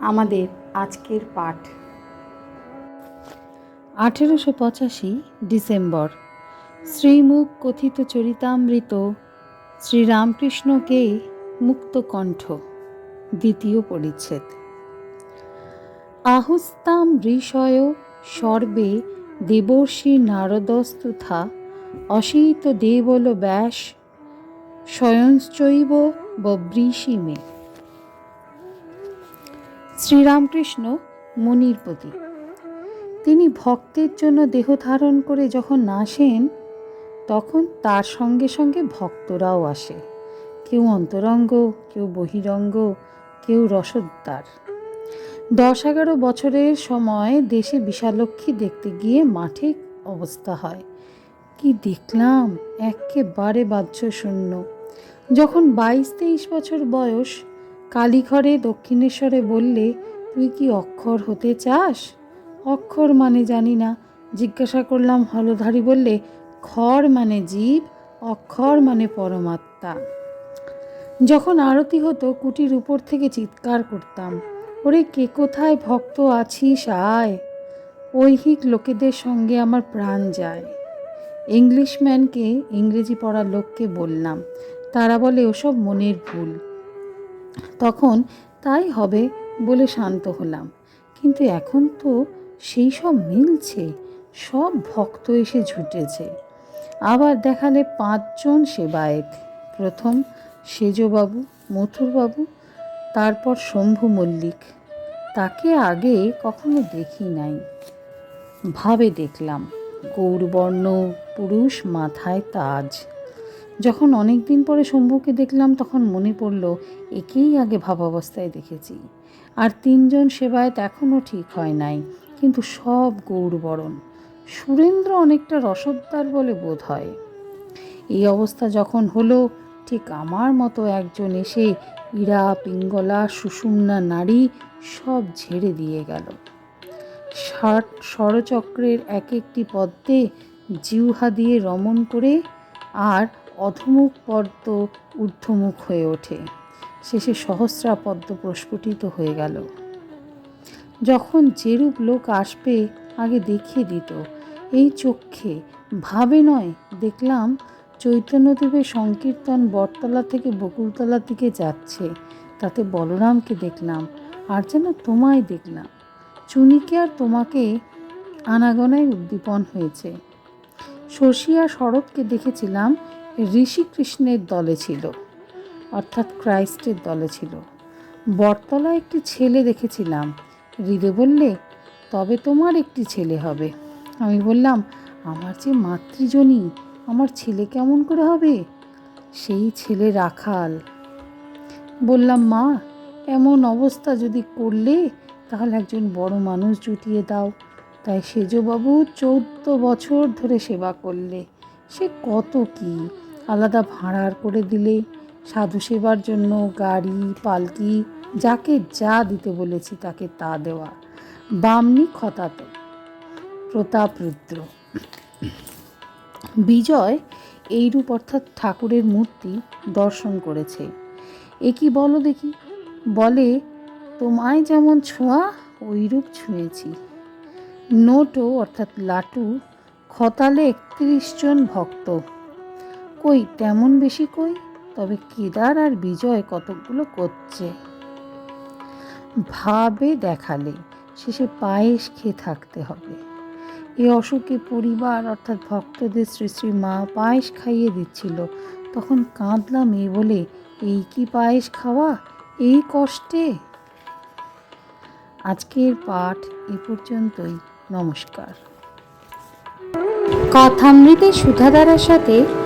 আমাদের আজকের পাঠ। আঠেরোশো পঁচাশি ডিসেম্বর। শ্রীমুখ কথিত চরিতামৃত শ্রীরামকৃষ্ণকে মুক্তকণ্ঠ দ্বিতীয় পরিচ্ছেদ। আহুস্তাম ঋষয় সর্বে দেবর্ষি নারদস্তুথা অশীত দেবল ব্যাস স্বয়ংশ্চৈব ববৃষিমে শ্রীরামকৃষ্ণ মুনির প্রতি। তিনি ভক্তের জন্য দেহ ধারণ করে যখন আসেন, তখন তার সঙ্গে সঙ্গে ভক্তরাও আসে। কেউ অন্তরঙ্গ, কেউ বহিরঙ্গ, কেউ রসদ্দার দশ এগারো বছরের সময় দেশে বিশালক্ষী দেখতে গিয়ে মাঠে অবস্থা হয়। কি দেখলাম, একেবারে বাহ্য শূন্য যখন বাইশ তেইশ বছর বয়স কালীঘরে দক্ষিণেশ্বরে বললে, তুই কি অক্ষর হতে চাস? অক্ষর মানে জানি না। জিজ্ঞাসা করলাম হলধারী বললে, খর মানে জীব, অক্ষর মানে পরমাত্মা। যখন আরতি হতো, কুটির উপর থেকে চিৎকার করতাম, ওরে, কে কোথায় ভক্ত আছিস, আয়। ঐহিক লোকেদের সঙ্গে আমার প্রাণ যায়। ইংলিশম্যানকে ইংরেজি পড়ার লোককে বললাম, তারা বলে ওসব মনের ভুল। তখন তাই হবে বলে শান্ত হলাম। কিন্তু এখন তো সেই সব মিলছে, সব ভক্ত এসে ঝুটেছে আবার দেখালে পাঁচজন সেবায়েত প্রথম সেজবাবু, মথুরবাবু, তারপর শম্ভু মল্লিক। তাকে আগে কখনো দেখি নাই। ভাবে দেখলাম, গৌরবর্ণ পুরুষ মাথায় তাজ। যখন অনেক দিন পরে শম্ভুকে দেখলাম, তখন মনে পড়ল, একেই আগে ভাবাবস্থায় দেখেছি। আর তিনজন সেবায়ত এখনও ঠিক হয় নাই, কিন্তু সব গৌরবরণ। সুরেন্দ্র অনেকটা রসদ্দার বলে বোধ হয়। এই অবস্থা যখন হলো, ঠিক আমার মতো একজন এসে ইরা, পিঙ্গলা, সুষুম্না, নারী সব ঝেড়ে দিয়ে গেল। ষাট ষড়চক্রের এক একটি পদ্মে জিউহা দিয়ে রমণ করে আর অধমুখ পদ্ম ঊর্ধ্বমুখ হয়ে ওঠে। শেষে সহস্রা পদ্ম প্রস্ফুটিত হয়ে গেল। যখন যেরূপ লোক আসবে, আগে দেখিয়ে দিত। এই চক্ষে ভাবে নয়, দেখলাম চৈতন্যদেবের সংকীর্তন বটতলা থেকে বকুলতলার দিকে যাচ্ছে। তাতে বলরামকে দেখলাম, আর যেন তোমায় দেখলাম। চুনিকে আর তোমাকে আনাগোনায় উদ্দীপন হয়েছে। শশী আর শরৎকে দেখেছিলাম ঋষিকৃষ্ণের দলে ছিল, অর্থাৎ ক্রাইস্টের দলে ছিল। বটতলায় একটি ছেলে দেখেছিলাম। হৃদে বললে, তবে তোমার একটি ছেলে হবে। আমি বললাম, আমার যে মাতৃজনী, আমার ছেলে কেমন করে হবে? সেই ছেলে রাখাল। বললাম, মা, এমন অবস্থা যদি করলে, তাহলে একজন বড় মানুষ জুটিয়ে দাও। তাই সেজবাবু চৌদ্দ বছর ধরে সেবা করলে। সে কত কি? আলাদা ভাড়ার করে দিলে সাধু সেবার জন্য গাড়ি, পালকি, যাকে যা দিতে বলেছি তাকে তা দেওয়া। বামনি খতাত প্রতাপ রুদ্র। বিজয় এইরূপ অর্থাৎ ঠাকুরের মূর্তি দর্শন করেছে। এ কি বলো দেখি? বলে, তোমায় যেমন ছোঁয়া ওইরূপ ছুঁয়েছি। নোটো অর্থাৎ লাটু খতালে একত্রিশ জন ভক্ত। কই, তেমন বেশি কই? তবে কেদার আর বিজয় কতকগুলো করছে। ভাবে দেখালে শেষে পায়েস খেয়ে থাকতে হবে। এ অসুখে পরিবার অর্থাৎ ভক্তদের শ্রী শ্রী মা পায়েস খাইয়ে দিচ্ছিল। তখন কাঁদলাম এই বলে, এই কি পায়েস খাওয়া? এই কষ্টে? আজকের পাঠ এ পর্যন্তই। নমস্কার। কথামৃতে সুধাধারার সাথে